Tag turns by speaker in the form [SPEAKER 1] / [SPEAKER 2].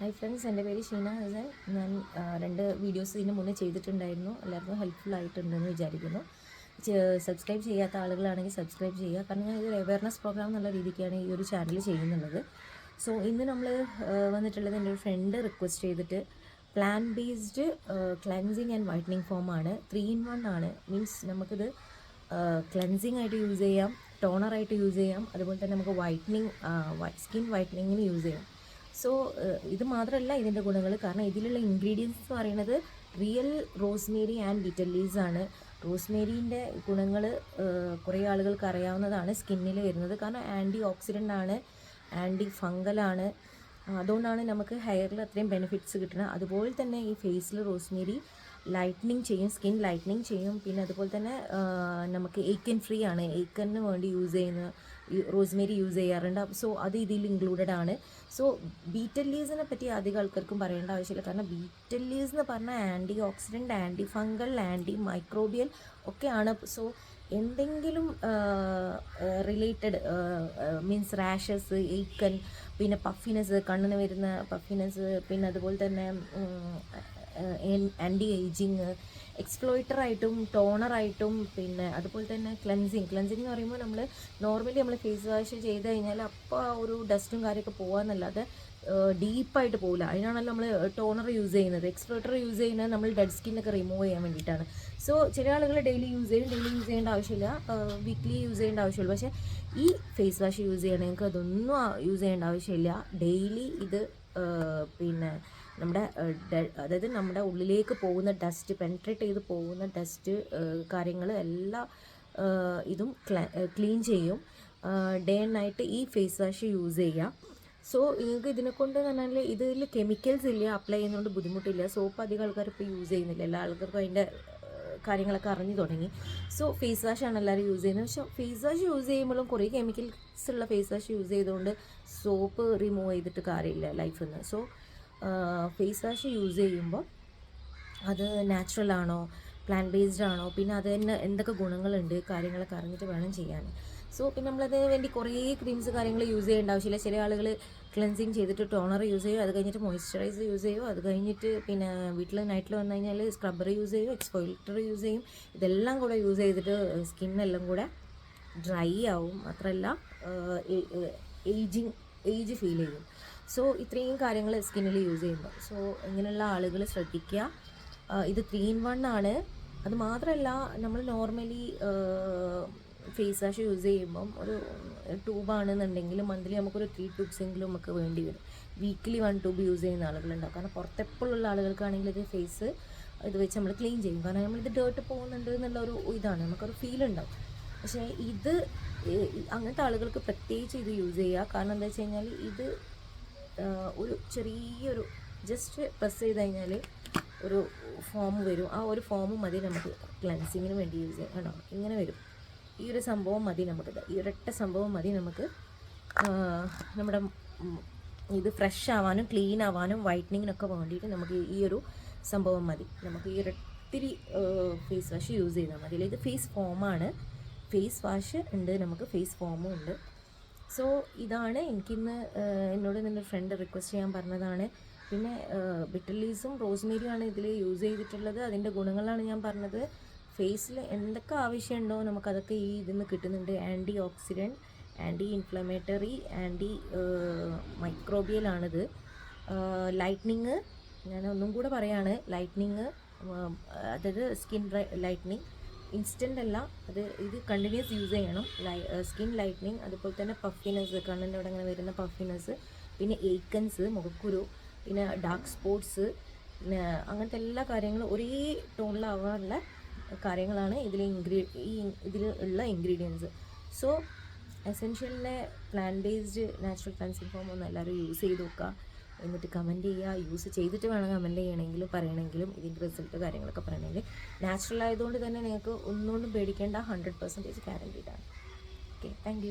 [SPEAKER 1] Hi friends എന്റെ പേര് ഷീന ഹസൻ. ഞാൻ രണ്ട് വീഡിയോസ് ഇതിന് മുന്നേ ചെയ്തിട്ടുണ്ടായിരുന്നു. എല്ലാവർക്കും ഹെൽപ്ഫുൾ ആയിട്ടുണ്ടെന്ന് വിചാരിക്കുന്നു. സബ്സ്ക്രൈബ് ചെയ്യാത്ത ആളുകളാണെങ്കിൽ സബ്സ്ക്രൈബ് ചെയ്യുക. കാരണം ഞാൻ ഇതൊരു അവയർനെസ് പ്രോഗ്രാം എന്നുള്ള രീതിക്കാണ് ഈ ഒരു ചാനൽ ചെയ്യുന്നുള്ളത്. സോ ഇന്ന് നമ്മൾ വന്നിട്ടുള്ളത് എന്റെ ഒരു ഫ്രണ്ട് റിക്വസ്റ്റ് ചെയ്തിട്ട് plant based cleansing and whitening ഫോമാണ് ത്രീ ഇൻ വൺ ആണ്. മീൻസ് നമുക്കിത് ക്ലൻസിങ് ആയിട്ട് യൂസ് ചെയ്യാം ടോണറായിട്ട് യൂസ് ചെയ്യാം. അതുപോലെ തന്നെ നമുക്ക് വൈറ്റനിങ് സ്കിൻ വൈറ്റനിങ്ങിന് യൂസ് ചെയ്യാം. സോ ഇത് മാത്രമല്ല ഇതിന്റെ ഗുണങ്ങൾ കാരണം ഇതിലുള്ള ഇൻഗ്രീഡിയൻസ് എന്ന് പറയുന്നത് real rosemary and bitter leaves ആണ്. റോസ്മേരിന്റെ ഗുണങ്ങൾ കുറേ ആളുകൾക്ക് അറിയാവുന്നതാണ് സ്കിന്നിൽ വരുന്നത്. കാരണം ആന്റി ഓക്സിഡന്റ് ആണ് ആന്റി ഫംഗലാണ് അതുകൊണ്ടാണ് നമുക്ക് ഹെയറിൽ അത്രയും ബെനിഫിറ്റ്സ് കിട്ടുന്നത് അതുപോലെ തന്നെ ഈ ഫേസിൽ റോസ്മേരി ലൈറ്റനിങ് ചെയ്യും സ്കിൻ ലൈറ്റനിങ് ചെയ്യും. പിന്നെ അതുപോലെ തന്നെ നമുക്ക് ഏക്കൻ ഫ്രീ ആണ്. ഏക്കന് വേണ്ടി യൂസ് ചെയ്യുന്ന റോസ്മേരി യൂസ് ചെയ്യാറുണ്ട്. സോ അത് ഇതിൽ ഇൻക്ലൂഡഡ് ആണ്. സോ ബീറ്റൽ ലീവ്സിനെ പറ്റി അധികം ആൾക്കാർക്കും പറയേണ്ട ആവശ്യമില്ല. കാരണം ബീറ്റൽ ലീവ്സ് എന്ന് പറഞ്ഞാൽ antioxidant antifungal antimicrobial ഒക്കെയാണ് സോ എന്തെങ്കിലും റിലേറ്റഡ് മീൻസ് റാഷസ് എയ്ക്കൻ പിന്നെ പഫിനെസ് കണ്ണിന് വരുന്ന പഫിനെസ് പിന്നെ അതുപോലെ തന്നെ ആന്റി ഏജിങ് എക്സ്പ്ലോയിറ്ററായിട്ടും ടോണറായിട്ടും പിന്നെ അതുപോലെ തന്നെ ക്ലൻസിങ് ക്ലൻസിങ് എന്ന് പറയുമ്പോൾ നമ്മൾ നോർമലി നമ്മൾ ഫേസ് വാഷ് ചെയ്ത് കഴിഞ്ഞാൽ അപ്പോൾ ആ ഒരു ഡസ്റ്റും കാര്യമൊക്കെ പോകാമെന്നല്ലാതെ ഡീപ്പായിട്ട് പോകില്ല അതിനാണല്ലോ നമ്മൾ ടോണർ യൂസ് ചെയ്യുന്നത്. എക്സ്പ്ലോയിറ്റർ യൂസ് ചെയ്യുന്നത് നമ്മൾ ഡെഡ് സ്കിന്നൊക്കെ റിമൂവ് ചെയ്യാൻ വേണ്ടിയിട്ടാണ്. സോ ചില ആളുകൾ ഡെയിലി യൂസ് ചെയ്യും ഡെയിലി യൂസ് ചെയ്യേണ്ട ആവശ്യമില്ല. വീക്ക്ലി യൂസ് ചെയ്യേണ്ട ആവശ്യമുള്ളൂ. പക്ഷേ ഈ ഫേസ് വാഷ് യൂസ് ചെയ്യണമെങ്കിൽ അതൊന്നും യൂസ് ചെയ്യേണ്ട ആവശ്യമില്ല. ഡെയിലി ഇത് പിന്നെ നമ്മുടെ അതായത് നമ്മുടെ ഉള്ളിലേക്ക് പോകുന്ന ഡസ്റ്റ് പെൻട്രേറ്റ് ചെയ്ത് പോകുന്ന ഡസ്റ്റ് കാര്യങ്ങൾ എല്ലാ ഇതും ക്ലീൻ ചെയ്യും. ഡേ ആൻഡ് നൈറ്റ് ഈ ഫേസ് വാഷ് യൂസ് ചെയ്യാം. സോ നിങ്ങൾക്ക് ഇതിനെ കൊണ്ട് പറഞ്ഞാൽ ഇതിൽ കെമിക്കൽസ് ഇല്ല അപ്ലൈ ചെയ്യുന്നതുകൊണ്ട് ബുദ്ധിമുട്ടില്ല. സോപ്പ് അധികം ആൾക്കാർ ഇപ്പോൾ യൂസ് ചെയ്യുന്നില്ല. എല്ലാ ആൾക്കാർക്കും അതിന്റെ കാര്യങ്ങളൊക്കെ അറിഞ്ഞു തുടങ്ങി. സോ ഫേസ് വാഷ് ആണ് എല്ലാവരും യൂസ് ചെയ്യുന്നത്. പക്ഷേ ഫേസ് വാഷ് യൂസ് ചെയ്യുമ്പോഴും കുറേ കെമിക്കൽസ് ഉള്ള ഫേസ് വാഷ് യൂസ് ചെയ്തുകൊണ്ട് സോപ്പ് റിമൂവ് ചെയ്തിട്ട് കാര്യമില്ല ലൈഫിൽ നിന്ന് സോ ഫേസ് വാഷ് യൂസ് ചെയ്യുമ്പോൾ അത് നാച്ചുറൽ ആണോ പ്ലാൻ ബേസ്ഡ് ആണോ പിന്നെ അത് തന്നെ എന്തൊക്കെ ഗുണങ്ങളുണ്ട് കാര്യങ്ങളൊക്കെ അറിഞ്ഞിട്ട് വേണം ചെയ്യാൻ സോ പിന്നെ നമ്മളതിന് വേണ്ടി കുറേ ക്രീംസ് കാര്യങ്ങൾ യൂസ് ചെയ്യേണ്ട ആവശ്യമില്ല. ചില ആളുകൾ ക്ലെൻസിങ് ചെയ്തിട്ട് ടോണർ യൂസ് ചെയ്യും അത് കഴിഞ്ഞിട്ട് മോയ്സ്ചറൈസർ യൂസ് ചെയ്യും അത് കഴിഞ്ഞിട്ട് പിന്നെ വീട്ടിൽ നൈറ്റിൽ വന്നു കഴിഞ്ഞാൽ സ്ക്രബ്ബർ യൂസ് ചെയ്യും എക്സ്പോയിൽറ്റർ യൂസ് ചെയ്യും. ഇതെല്ലാം കൂടെ യൂസ് ചെയ്തിട്ട് സ്കിന്നെല്ലാം കൂടെ ഡ്രൈ ആവും. മാത്രമല്ല ഏജിങ് ഏജ് ഫീൽ ചെയ്യും. സോ ഇത്രയും കാര്യങ്ങൾ സ്കിന്നിൽ യൂസ് ചെയ്യുമ്പോൾ സോ ഇങ്ങനെയുള്ള ആളുകൾ ശ്രദ്ധിക്കുക. ഇത് ത്രീ ഇൻ വൺ ആണ്. അത് മാത്രമല്ല നമ്മൾ നോർമലി ഫേസ് വാഷ് യൂസ് ചെയ്യുമ്പം ഒരു ട്യൂബാണെന്നുണ്ടെങ്കിൽ മന്ത്ലി നമുക്കൊരു ത്രീ ട്യൂബ്സെങ്കിലും നമുക്ക് വേണ്ടി വരും. വീക്കിലി വൺ ട്യൂബ് യൂസ് ചെയ്യുന്ന ആളുകളുണ്ടാവും. കാരണം പുറത്തെപ്പോഴുള്ള ആളുകൾക്കാണെങ്കിൽ ഇത് ഫേസ് ഇത് വെച്ച് നമ്മൾ ക്ലീൻ ചെയ്യും. കാരണം നമ്മളിത് ഡേർട്ട് പോകുന്നുണ്ട് എന്നുള്ള ഒരു ഇതാണ്. നമുക്കൊരു ഫീൽ ഉണ്ടാവും. പക്ഷേ ഇത് അങ്ങനത്തെ ആളുകൾക്ക് പ്രത്യേകിച്ച് ഇത് യൂസ് ചെയ്യുക. കാരണം എന്താ വെച്ച് കഴിഞ്ഞാൽ ഇത് ഒരു ചെറിയൊരു ജസ്റ്റ് പ്രസ് ചെയ്ത് കഴിഞ്ഞാൽ ഒരു ഫോം വരും. ആ ഒരു ഫോം മതി നമുക്ക് ക്ലൻസിങ്ങിന് വേണ്ടി യൂസ് ചെയ്യാം. കണ്ടോ? ഇങ്ങനെ വരും. ഈ ഒരു സംഭവം മതി നമുക്കിത് ഈ ഒരൊറ്റ സംഭവം മതി നമുക്ക്. നമ്മുടെ ഇത് ഫ്രഷ് ആവാനും ക്ലീൻ ആവാനും വൈറ്റനിങ്ങിനൊക്കെ വേണ്ടിയിട്ട് നമുക്ക് ഈ ഒരു സംഭവം മതി. നമുക്ക് ഈ ഒരൊത്തിരി ഫേസ് വാഷ് യൂസ് ചെയ്താൽ മതി. ഇത് ഫേസ് ഫോമാണ് ഫേസ് വാഷ് ഉണ്ട് നമുക്ക് ഫേസ് ഫോമും ഉണ്ട്. സോ ഇതാണ് എനിക്കിന്ന് എന്നോട് നിന്റെ ഫ്രണ്ട് റിക്വസ്റ്റ് ചെയ്യാൻ പറഞ്ഞതാണ്. പിന്നെ ബിറ്റർലീസും റോസ്മേരിയുമാണ് ഇതിൽ യൂസ് ചെയ്തിട്ടുള്ളത്. അതിന്റെ ഗുണങ്ങളാണ് ഞാൻ പറഞ്ഞത്. ഫേസിൽ എന്തൊക്കെ ആവശ്യമുണ്ടോ നമുക്കതൊക്കെ ഈ ഇതിൽ നിന്ന് കിട്ടുന്നുണ്ട്. Antioxidant anti-inflammatory anti മൈക്രോബിയലാണിത് ലൈറ്റ്നിങ് ഞാൻ ഒന്നും കൂടെ പറയാണ്. ലൈറ്റ്നിങ് അതായത് സ്കിൻ ലൈറ്റ്നിങ് ഇൻസ്റ്റന്റ് അല്ല. അത് ഇത് കണ്ടിന്യൂസ് യൂസ് ചെയ്യണം. ലൈ സ്കിൻ ലൈറ്റ്നിങ് അതുപോലെ തന്നെ പഫിനെസ് കണ്ണിന്റെ അവിടെ ഇങ്ങനെ വരുന്ന പഫിനെസ് പിന്നെ ഏക്കൻസ് മുഖക്കുരു പിന്നെ ഡാർക്ക് സ്പോട്ട്സ് പിന്നെ അങ്ങനത്തെ എല്ലാ കാര്യങ്ങളും ഒരേ ടോണിലാവാനുള്ള കാര്യങ്ങളാണ് ഇതിലെ ഇൻഗ്രീ ഈ ഇതിൽ ഉള്ള ingredients so എസെൻഷ്യലിനെ plant based natural cleansing foam ഒന്ന് എല്ലാവരും യൂസ് ചെയ്ത് നോക്കുക. എന്നിട്ട് കമന്റ് ചെയ്യുക. യൂസ് ചെയ്തിട്ട് വേണം കമന്റ് ചെയ്യണമെങ്കിലും പറയണമെങ്കിലും ഇതിന്റെ റിസൾട്ട് കാര്യങ്ങളൊക്കെ പറയണമെങ്കിൽ. നാച്ചുറൽ ആയതുകൊണ്ട് തന്നെ നിങ്ങൾക്ക് ഒന്നുകൊണ്ടും പേടിക്കേണ്ട. ഹൺഡ്രഡ് പെർസെന്റേജ് ഗ്യാരന്റീഡാണ് ഓക്കെ താങ്ക്